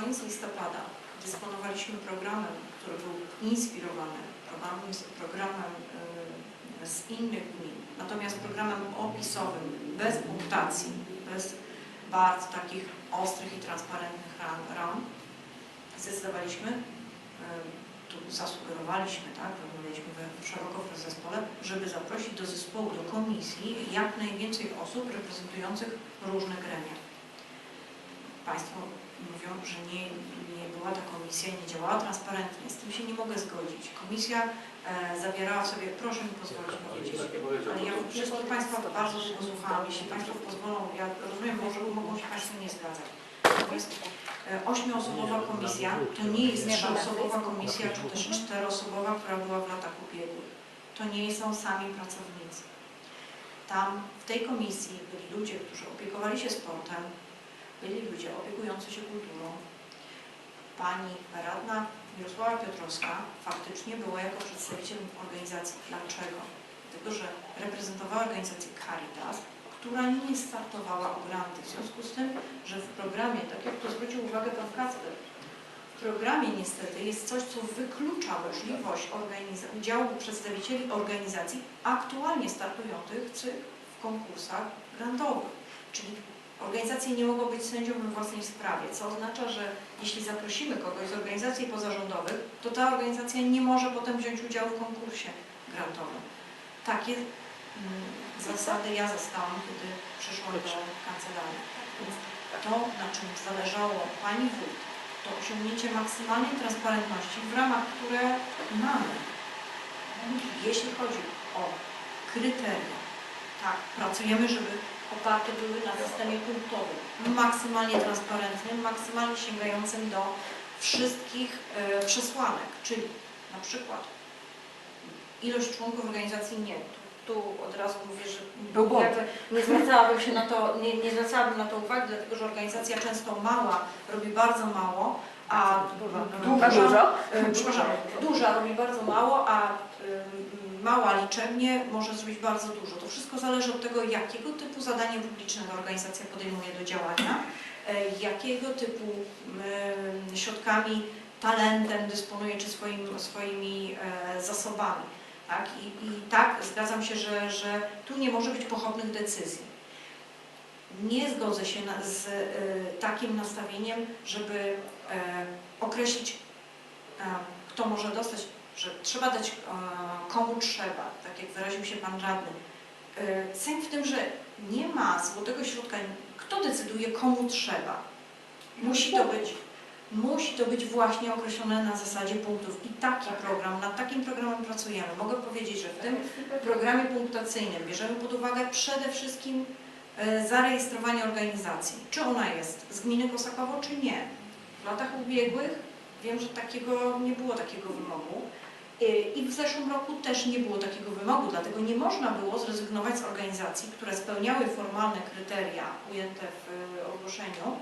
koniec listopada dysponowaliśmy programem, który był inspirowany programem, programem y, z innych gmin, natomiast programem opisowym, bez punktacji, bez bardzo takich ostrych i transparentnych ram, zdecydowaliśmy, y, tu zasugerowaliśmy, tak, rozmawialiśmy szeroko w zespole, żeby zaprosić do zespołu, do komisji jak najwięcej osób reprezentujących różne gremia. Państwo mówią, że nie, nie była ta komisja, nie działała transparentnie. Z tym się nie mogę zgodzić. Komisja e, zawierała w sobie, proszę mi pozwolić powiedzieć, ale ja wszystkich Państwa bardzo długo słuchałam. Jeśli Państwo pozwolą, ja rozumiem, może mogą się Państwo nie zgadzać. Natomiast e, ośmioosobowa komisja to nie jest trzyosobowa komisja, czy też czteroosobowa, która była w latach ubiegłych. To nie są sami pracownicy. Tam w tej komisji byli ludzie, którzy opiekowali się sportem, byli ludzie opiekujący się kulturą. Pani radna Mirosława Piotrowska faktycznie była jako przedstawiciel organizacji. Dlaczego? Dlatego, że reprezentowała organizację Caritas, która nie startowała o granty. W związku z tym, że w programie, tak jak to zwrócił uwagę Pan Kacper, w programie niestety jest coś, co wyklucza możliwość udziału przedstawicieli organizacji aktualnie startujących w konkursach grantowych. Czyli organizacje nie mogą być sędzią we własnej sprawie, co oznacza, że jeśli zaprosimy kogoś z organizacji pozarządowych, to ta organizacja nie może potem wziąć udziału w konkursie grantowym. Takie mm, zasady ja zastałam, kiedy przyszłam do kancelarii. Więc to, na czym zależało Pani Wójt, to osiągnięcie maksymalnej transparentności w ramach, które mamy. Jeśli chodzi o kryteria, tak, pracujemy, żeby oparte były na systemie punktowym, maksymalnie transparentnym, maksymalnie sięgającym do wszystkich e, przesłanek, czyli na przykład ilość członków organizacji nie. Tu, tu od razu mówię, że Był błąd. nie zwracałabym się na to, nie, nie zwracałabym na to uwagi, dlatego że organizacja często mała robi bardzo mało, a Duża, dużo. E, duża robi bardzo mało, a mała liczebnie może zrobić bardzo dużo. To wszystko zależy od tego, jakiego typu zadanie publiczne organizacja podejmuje do działania, e, jakiego typu y, środkami, talentem dysponuje, czy swoim, swoimi e, zasobami. Tak? I, I tak zgadzam się, że, że tu nie może być pochopnych decyzji. Nie zgodzę się na, z e, takim nastawieniem, żeby e, określić, e, kto może dostać, że trzeba dać e, komu trzeba, tak jak wyraził się Pan Radny. E, Sęk w tym, że nie ma złotego środka, kto decyduje komu trzeba. Musi to być, musi to być właśnie określone na zasadzie punktów i taki program, nad takim programem pracujemy. Mogę powiedzieć, że w tym programie punktacyjnym bierzemy pod uwagę przede wszystkim e, zarejestrowanie organizacji. Czy ona jest z gminy Kosakowo, czy nie. W latach ubiegłych wiem, że takiego nie było takiego wymogu. E, I w zeszłym roku też nie było takiego wymogu, dlatego nie można było zrezygnować z organizacji, które spełniały formalne kryteria ujęte w e, ogłoszeniu,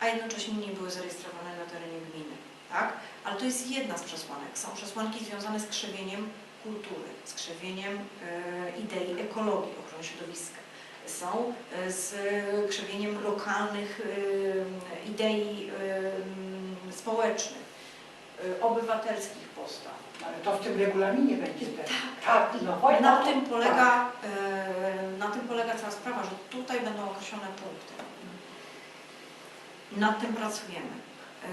a jednocześnie nie były zarejestrowane na terenie gminy. Tak? Ale to jest jedna z przesłanek. Są przesłanki związane z krzewieniem kultury, z krzewieniem e, idei ekologii, ochrony środowiska. Są z krzewieniem lokalnych idei społecznych, obywatelskich postaw. Ale to w tym regulaminie będzie też. Tak, no właśnie. Na tym polega, e, na tym polega cała sprawa, że tutaj będą określone punkty. Nad tym pracujemy. E,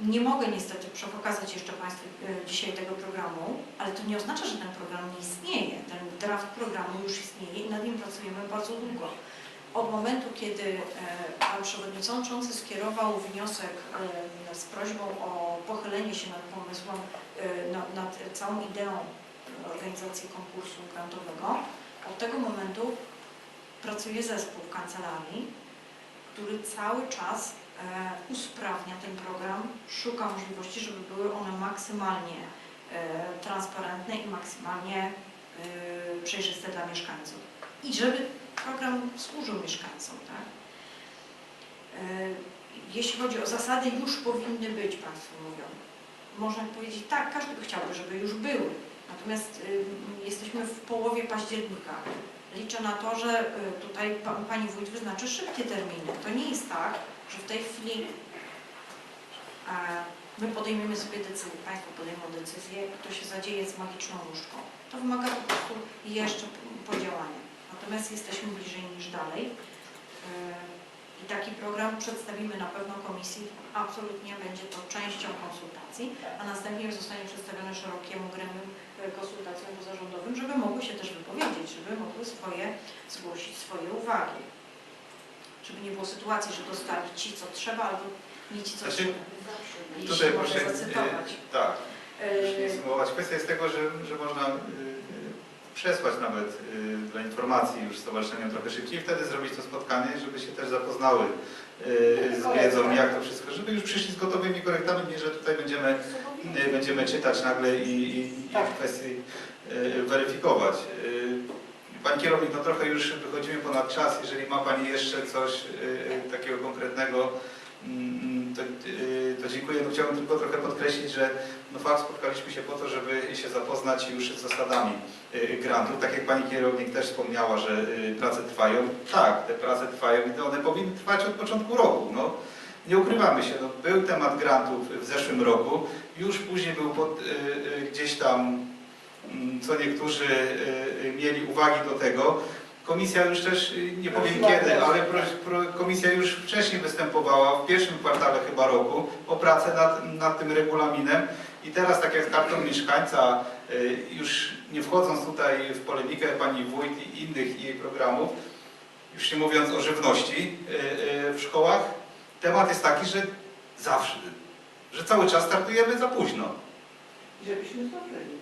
Nie mogę niestety pokazać jeszcze Państwu dzisiaj tego programu, ale to nie oznacza, że ten program nie istnieje. Ten draft programu już istnieje i nad nim pracujemy bardzo długo. Od momentu, kiedy e, Pan Przewodniczący skierował wniosek e, z prośbą o pochylenie się nad pomysłem, e, nad, nad całą ideą organizacji konkursu grantowego, od tego momentu pracuje zespół w kancelarii, który cały czas usprawnia ten program, szuka możliwości, żeby były one maksymalnie transparentne i maksymalnie przejrzyste dla mieszkańców. I żeby program służył mieszkańcom. Tak? E, Jeśli chodzi o zasady, już powinny być, Państwo mówią. Można powiedzieć, tak, każdy by chciałby, żeby już były. Natomiast y, jesteśmy w połowie października. liczę na to, że y, tutaj pa, Pani Wójt wyznaczy szybkie terminy. To nie jest tak, że w tej chwili my podejmiemy sobie decyzję, Państwo podejmą decyzję i to się zadzieje z magiczną nóżką. To wymaga po prostu jeszcze podziałania. Natomiast jesteśmy bliżej niż dalej. E, I taki program przedstawimy na pewno komisji. Absolutnie będzie to częścią konsultacji, a następnie zostanie przedstawione szerokiemu gremium e, konsultacjom pozarządowym, żeby mogły się też wypowiedzieć, żeby mogły swoje, zgłosić swoje uwagi. Żeby nie było sytuacji, że dostali ci, co trzeba, albo nie ci, co Znaczy, trzeba. Jeśli Tutaj mogę proszę, zacytować. e, tak, nie sumować. Kwestia jest tego, że, że można przesłać nawet e, dla informacji już stowarzyszeniom trochę szybciej, wtedy zrobić to spotkanie, żeby się też zapoznały e, z wiedzą, jak to wszystko, żeby już przyszli z gotowymi korektami, nie że tutaj będziemy, e, będziemy czytać nagle i, i, i Tak. w kwestii weryfikować. Pani kierownik, no trochę już wychodzimy ponad czas. Jeżeli ma Pani jeszcze coś takiego konkretnego, mm, to, e, to dziękuję. No, chciałbym tylko trochę podkreślić, że no fakt spotkaliśmy się po to, żeby się zapoznać już z zasadami e, grantu. Tak jak Pani kierownik też wspomniała, że e, prace trwają. Tak, te prace trwają i one powinny trwać od początku roku. No, nie ukrywamy się, no, był temat grantów w zeszłym roku, już później był pod, gdzieś tam Mm, co niektórzy y, y, mieli uwagi do tego. Komisja już też, y, nie powiem kiedy, ale pro, pro, komisja już wcześniej występowała, w pierwszym kwartale chyba roku, o pracę nad, nad tym regulaminem. I teraz, tak jak z kartą mieszkańca, y, już nie wchodząc tutaj w polemikę pani wójt i innych jej programów, już nie mówiąc o żywności y, w szkołach, temat jest taki, że zawsze, że cały czas startujemy za późno. Żebyśmy zdążyli.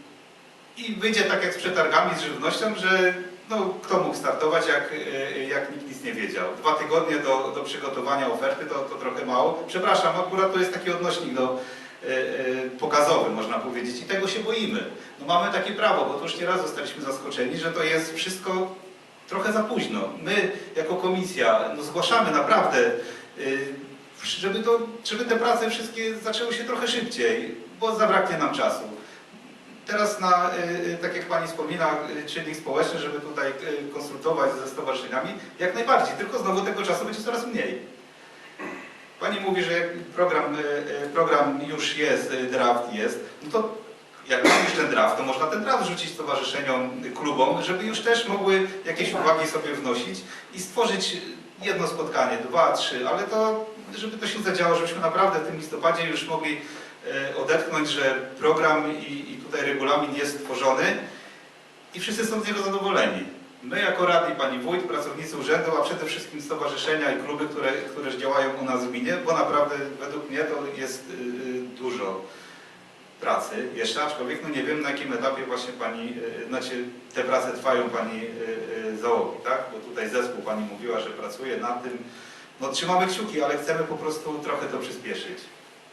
I wyjdzie tak jak z przetargami, z żywnością, że no, kto mógł startować, jak, y, jak nikt nic nie wiedział. Dwa tygodnie do, do przygotowania oferty to, to trochę mało. Przepraszam, akurat to jest taki odnośnik do, y, y, pokazowy, można powiedzieć, i tego się boimy. No, mamy takie prawo, bo to już nieraz zostaliśmy zaskoczeni, że to jest wszystko trochę za późno. My jako komisja no, zgłaszamy naprawdę, y, żeby, to, żeby te prace wszystkie zaczęły się trochę szybciej, bo zabraknie nam czasu. Teraz na, y, y, tak jak Pani wspomina, y, czynnik społeczny, żeby tutaj konsultować ze stowarzyszeniami, jak najbardziej, tylko znowu tego czasu będzie coraz mniej. Pani mówi, że program, program już jest, draft jest, no to jak już ten draft, to można ten draft rzucić stowarzyszeniom, klubom, żeby już też mogły jakieś uwagi sobie wnosić i stworzyć jedno spotkanie, dwa, trzy, ale to, żeby to się zadziało, żebyśmy naprawdę w tym listopadzie już mogli odetchnąć, że program i, i tutaj regulamin jest stworzony i wszyscy są z niego zadowoleni. My jako radni, pani wójt, pracownicy urzędu, a przede wszystkim stowarzyszenia i kluby, które, które działają u nas w gminie, bo naprawdę według mnie to jest y, y, dużo pracy jeszcze, aczkolwiek no nie wiem na jakim etapie właśnie pani, y, znaczy te prace trwają pani y, y, załogi, tak? Bo tutaj zespół pani mówiła, że pracuje nad tym. No trzymamy kciuki, ale chcemy po prostu trochę to przyspieszyć.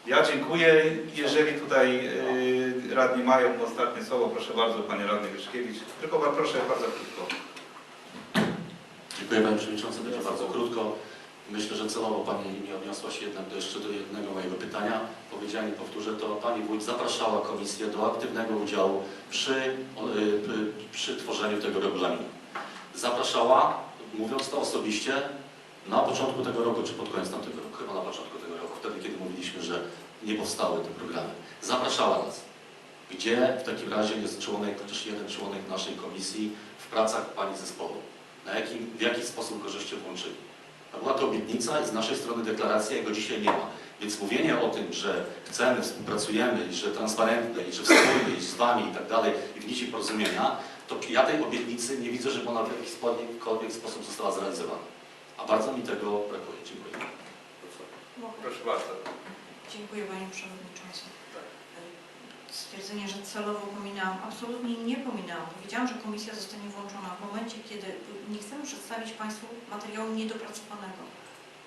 Ja dziękuję. Jeżeli tutaj y, radni mają ostatnie słowo, proszę bardzo, panie radny Wyszkiewicz. Tylko proszę bardzo krótko. Dziękuję Panie Przewodniczący, będzie bardzo krótko. Myślę, że celowo Pani nie odniosła się jednak do jeszcze do jednego mojego pytania. Powiedziałem i powtórzę to, Pani Wójt zapraszała Komisję do aktywnego udziału przy, y, przy tworzeniu tego regulaminu. Zapraszała, mówiąc to osobiście, na początku tego roku, czy pod koniec tamtego roku, chyba na początku tego roku, wtedy kiedy mówiliśmy, że nie powstały te programy. Zapraszała nas. Gdzie w takim razie jest członek, chociaż jeden członek naszej komisji w pracach Pani zespołu? Na jakim, w jaki sposób go żeście włączyli. Była to obietnica i z naszej strony deklaracja, jego dzisiaj nie ma. Więc mówienie o tym, że chcemy, współpracujemy i że transparentnie i że wspólnie i z Wami i tak dalej i w nici porozumienia, to ja tej obietnicy nie widzę, żeby ona w jakikolwiek sposób została zrealizowana. A bardzo mi tego brakuje. Dziękuję. Proszę bardzo. Dziękuję Panie Przewodniczący. Stwierdzenie, że celowo pominęłam. Absolutnie nie pominęłam. Powiedziałam, że komisja zostanie włączona w momencie, kiedy nie chcemy przedstawić Państwu materiału niedopracowanego.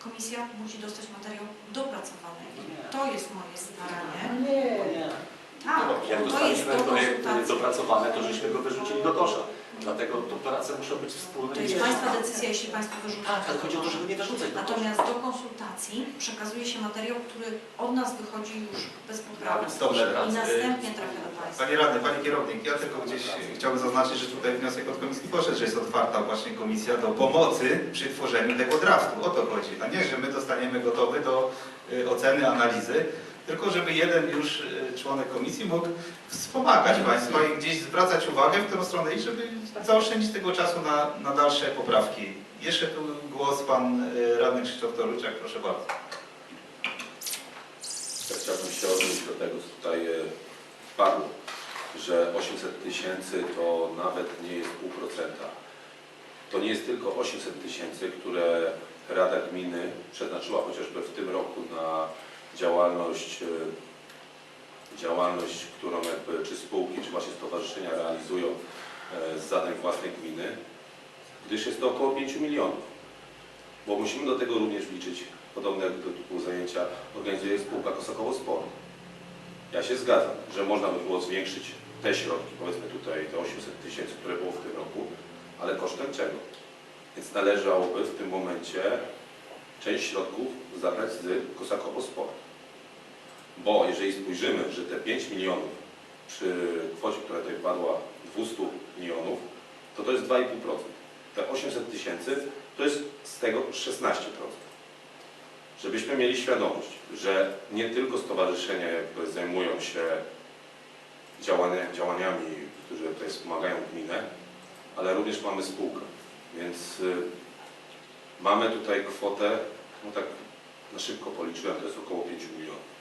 Komisja musi dostać materiał dopracowany. I to jest moje staranie. Nie. Tak, Jak to jest do projekt dopracowany, to żeśmy go wyrzucili do kosza. Dlatego to prace muszą być wspólne. To jest Państwa decyzja, jeśli Państwo wyrzucają. Tak, ale chodzi o to, żeby nie wyrzucać do. Natomiast do konsultacji przekazuje się materiał, który od nas wychodzi już bez poprawy Dobrze. i następnie trafia do Państwa. Panie radny, panie kierownik, ja tylko gdzieś chciałbym zaznaczyć, że tutaj wniosek od komisji poszedł, że jest otwarta właśnie komisja do pomocy przy tworzeniu tego draftu. O to chodzi, a nie, że my dostaniemy gotowy do y, oceny, analizy, tylko żeby jeden już y, członek komisji mógł wspomagać Państwa i gdzieś zwracać uwagę w którą stronę i żeby zaoszczędzić tego czasu na, na dalsze poprawki. Jeszcze tu głos pan y, radny Krzysztof Toruczak, proszę bardzo. Ja chciałbym się odnieść do tego, co tutaj e, padło, że 800 tysięcy to nawet nie jest pół procenta. To nie jest tylko 800 tysięcy, które Rada Gminy przeznaczyła chociażby w tym roku na działalność, e, działalność, którą jakby czy spółki, czy właśnie stowarzyszenia realizują e, z zadań własnej gminy, gdyż jest to około 5 milionów. Bo musimy do tego również wliczyć podobne do typu zajęcia organizuje spółka Kosakowo Sport. Ja się zgadzam, że można by było zwiększyć te środki, powiedzmy tutaj te 800 tysięcy, które było w tym roku, ale kosztem czego? Więc należałoby w tym momencie część środków zabrać z Kosakowo Sport. Bo jeżeli spojrzymy, że te 5 milionów przy kwocie, która tutaj padła 200 milionów, to to jest 2,5%. Te 800 tysięcy to jest z tego 16% żebyśmy mieli świadomość, że nie tylko stowarzyszenia zajmują się działania, działaniami, które tutaj wspomagają gminę, ale również mamy spółkę. Więc y, mamy tutaj kwotę, no tak na szybko policzyłem, to jest około 5 milionów.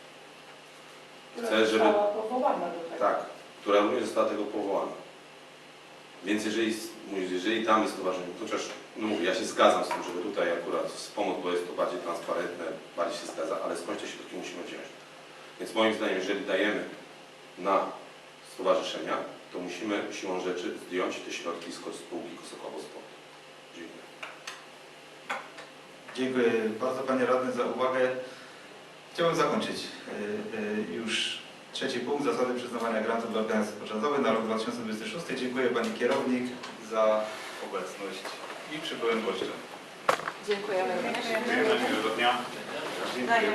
Która Chcę, żeby- została powołana do tego. Tak, która również została tego powołana. Więc jeżeli, jeżeli damy stowarzyszeniu, chociaż no mówię, ja się zgadzam z tym, żeby tutaj akurat wspomóc, bo jest to bardziej transparentne, bardziej się zgadza, ale skądś te środki musimy wziąć. Więc moim zdaniem, jeżeli dajemy na stowarzyszenia, to musimy siłą rzeczy zdjąć te środki z spółki Kosokowo Sport. Dziękuję. Dziękuję bardzo Panie Radny za uwagę. Chciałbym zakończyć y, y, już trzeci punkt, zasady przyznawania grantów dla organizacji pozarządowych na rok 2026. Dziękuję Pani Kierownik za obecność i przybyłym gościom. Dziękujemy. Dziękujemy, miłego dnia. Dziękuję.